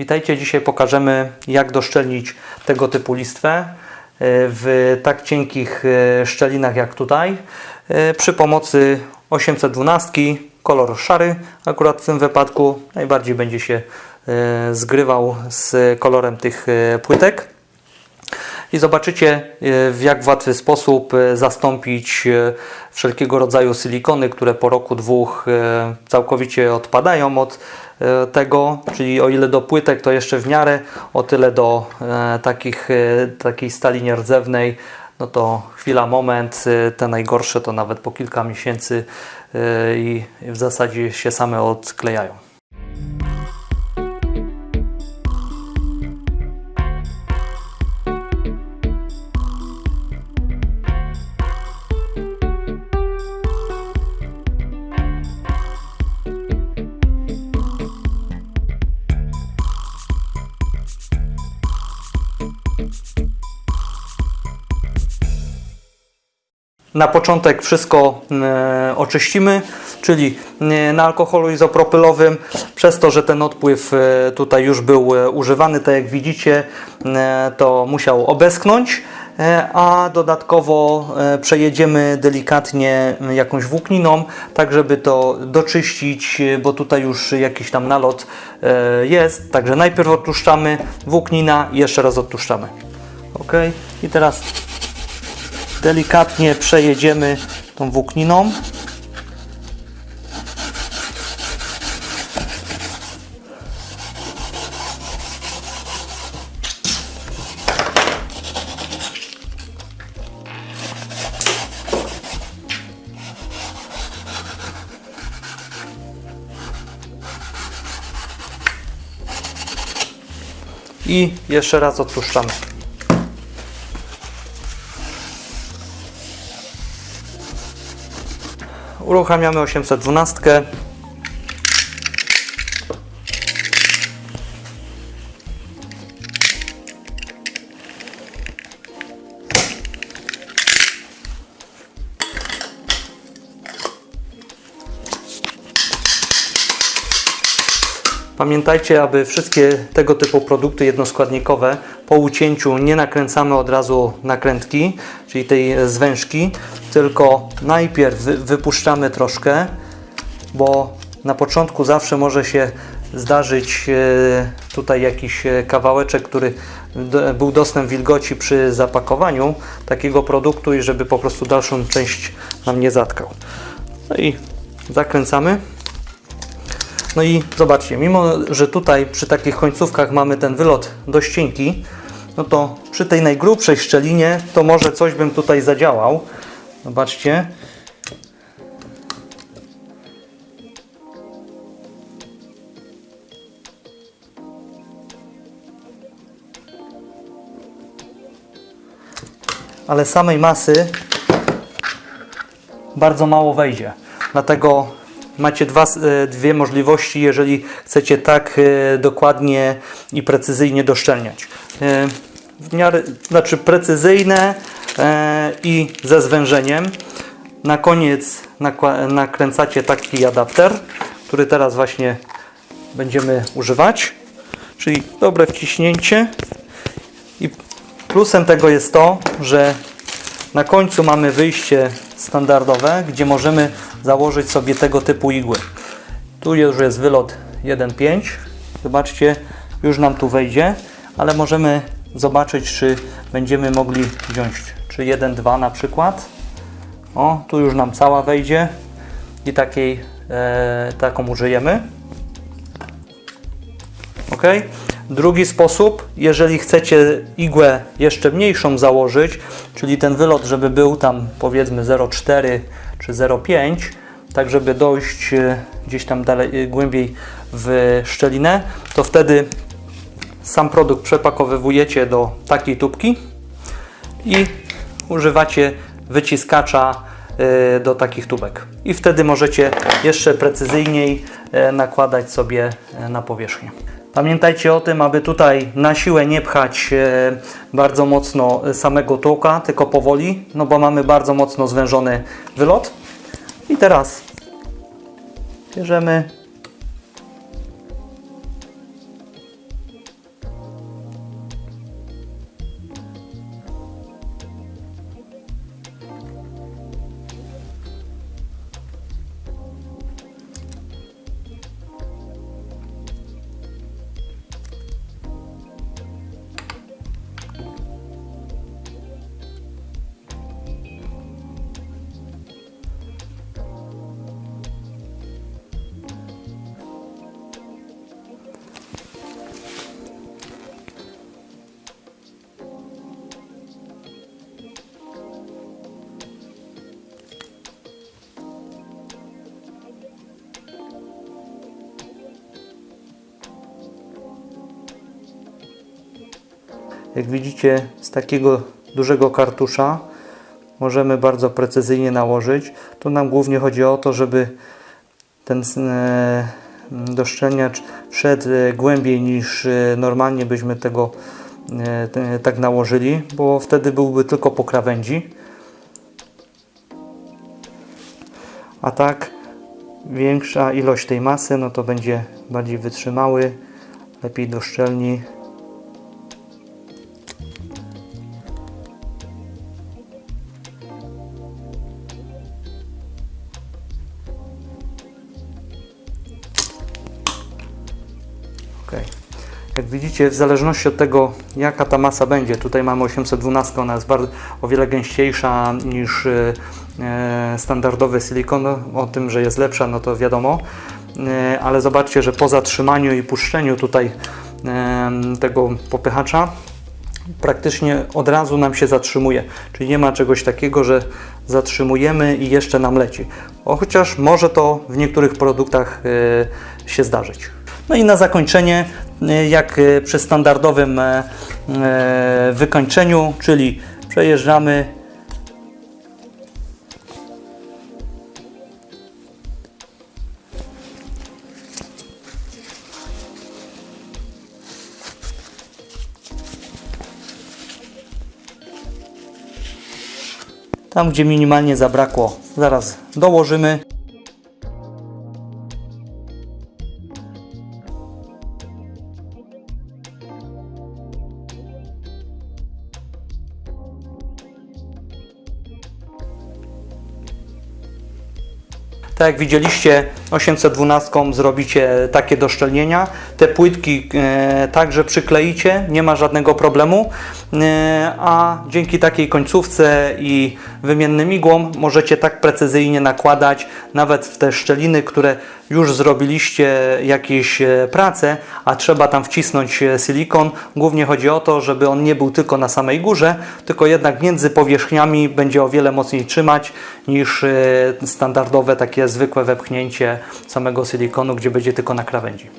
Witajcie, dzisiaj pokażemy jak doszczelnić tego typu listwę e, w tak cienkich e, szczelinach jak tutaj. E, przy pomocy 812 kolor szary akurat w tym wypadku najbardziej będzie się zgrywał z kolorem tych płytek i zobaczycie e, w jak łatwy sposób e, zastąpić e, wszelkiego rodzaju silikony, które po roku, dwóch całkowicie odpadają od tego, czyli o ile do płytek to jeszcze w miarę, o tyle do takich, takiej stali nierdzewnej, no to chwila, moment, te najgorsze to nawet po kilka miesięcy i w zasadzie się same odklejają. Na początek wszystko e, oczyścimy, czyli e, na alkoholu izopropylowym, przez to, że ten odpływ e, tutaj już był używany, tak jak widzicie, to musiał obeschnąć, e, a dodatkowo przejedziemy delikatnie jakąś włókniną, tak żeby to doczyścić, bo tutaj już jakiś tam nalot jest. Także najpierw odtłuszczamy włóknina i jeszcze raz odtłuszczamy. Ok, i teraz delikatnie przejedziemy tą włókniną. I jeszcze raz odpuszczamy. Uruchamiamy 812. Pamiętajcie, aby wszystkie tego typu produkty jednoskładnikowe po ucięciu nie nakręcamy od razu nakrętki, czyli tej zwężki, tylko najpierw wy- wypuszczamy troszkę, bo na początku zawsze może się zdarzyć e, tutaj jakiś e, kawałeczek, który był dostęp wilgoci przy zapakowaniu takiego produktu i żeby po prostu dalszą część nam nie zatkał. No i zakręcamy. No i zobaczcie, mimo że tutaj przy takich końcówkach mamy ten wylot dość cienki, no to przy tej najgrubszej szczelinie to może coś bym tutaj zadziałał. Zobaczcie. Ale samej masy bardzo mało wejdzie. Dlatego macie dwa, e, dwie możliwości, jeżeli chcecie tak e, dokładnie i precyzyjnie doszczelniać. W miarę, znaczy precyzyjne e, i ze zwężeniem. Na koniec nakręcacie taki adapter, który teraz właśnie będziemy używać. Czyli dobre wciśnięcie. I plusem tego jest to, że na końcu mamy wyjście standardowe, gdzie możemy założyć sobie tego typu igły. Tu już jest wylot 1.5. Zobaczcie, już nam tu wejdzie, ale możemy zobaczyć, czy będziemy mogli wziąć czy 1.2 na przykład. O, tu już nam cała wejdzie i takiej, e, taką użyjemy. Ok. Drugi sposób, jeżeli chcecie igłę jeszcze mniejszą założyć, czyli ten wylot, żeby był tam powiedzmy 0,4 czy 0,5, tak żeby dojść e, gdzieś tam dalej, e, głębiej w szczelinę, to wtedy sam produkt przepakowywujecie do takiej tubki i używacie wyciskacza e, do takich tubek. I wtedy możecie jeszcze precyzyjniej e, nakładać sobie e, na powierzchnię. Pamiętajcie o tym, aby tutaj na siłę nie pchać bardzo mocno samego tłoka, tylko powoli, no bo mamy bardzo mocno zwężony wylot. I teraz bierzemy Jak widzicie, z takiego dużego kartusza możemy bardzo precyzyjnie nałożyć. Tu nam głównie chodzi o to, żeby ten e, doszczelniacz wszedł e, głębiej niż e, normalnie byśmy tego te- tak nałożyli, bo wtedy byłby tylko po krawędzi. A tak większa ilość tej masy, no to będzie bardziej wytrzymały, lepiej doszczelni. Jak widzicie, w zależności od tego, jaka ta masa będzie, tutaj mamy 812, ona jest bardzo, o wiele gęściejsza niż e, e, standardowy silikon. O tym, że jest lepsza, no to wiadomo, E, ale zobaczcie, że po zatrzymaniu i puszczeniu tutaj e, tego popychacza, praktycznie od razu nam się zatrzymuje. Czyli nie ma czegoś takiego, że zatrzymujemy i jeszcze nam leci. O, chociaż może to w niektórych produktach e, się zdarzyć. No i na zakończenie, e, jak e, przy standardowym e, wykończeniu, czyli przejeżdżamy tam, gdzie minimalnie zabrakło. Zaraz dołożymy. Tak jak widzieliście, 812 zrobicie takie doszczelnienia. Te płytki e, także przykleicie, nie ma żadnego problemu. E, a dzięki takiej końcówce i wymiennym igłom możecie tak precyzyjnie nakładać nawet w te szczeliny, które już zrobiliście jakieś e, prace, a trzeba tam wcisnąć silikon. Głównie chodzi o to, żeby on nie był tylko na samej górze, tylko jednak między powierzchniami będzie o wiele mocniej trzymać niż standardowe takie zwykłe wepchnięcie samego silikonu, gdzie będzie tylko na krawędzi.